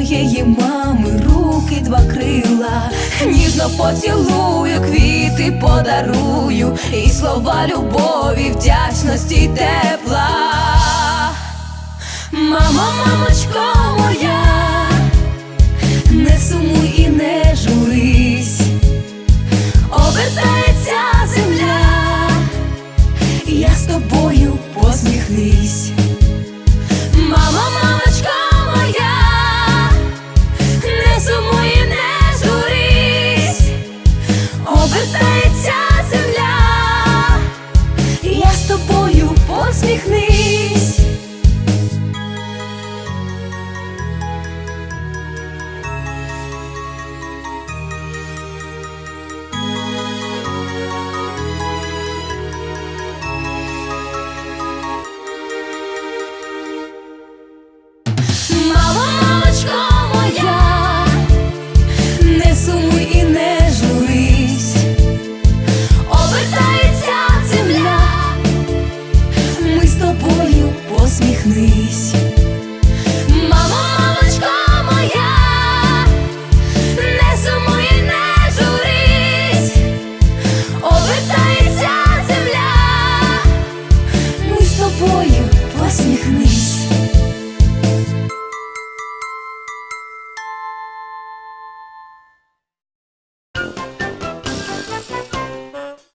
моєї мами руки два крила, ніжно поцілую, квіти подарую, і слова любові, вдячності й тепла. Мамо, мамочко моя, не сумуй і не журись, обертається земля я з тобою посміхнись. birthday. зіткнись. Моя, не сумуй, не журись, обертається земля, ми з тобою посміхнись.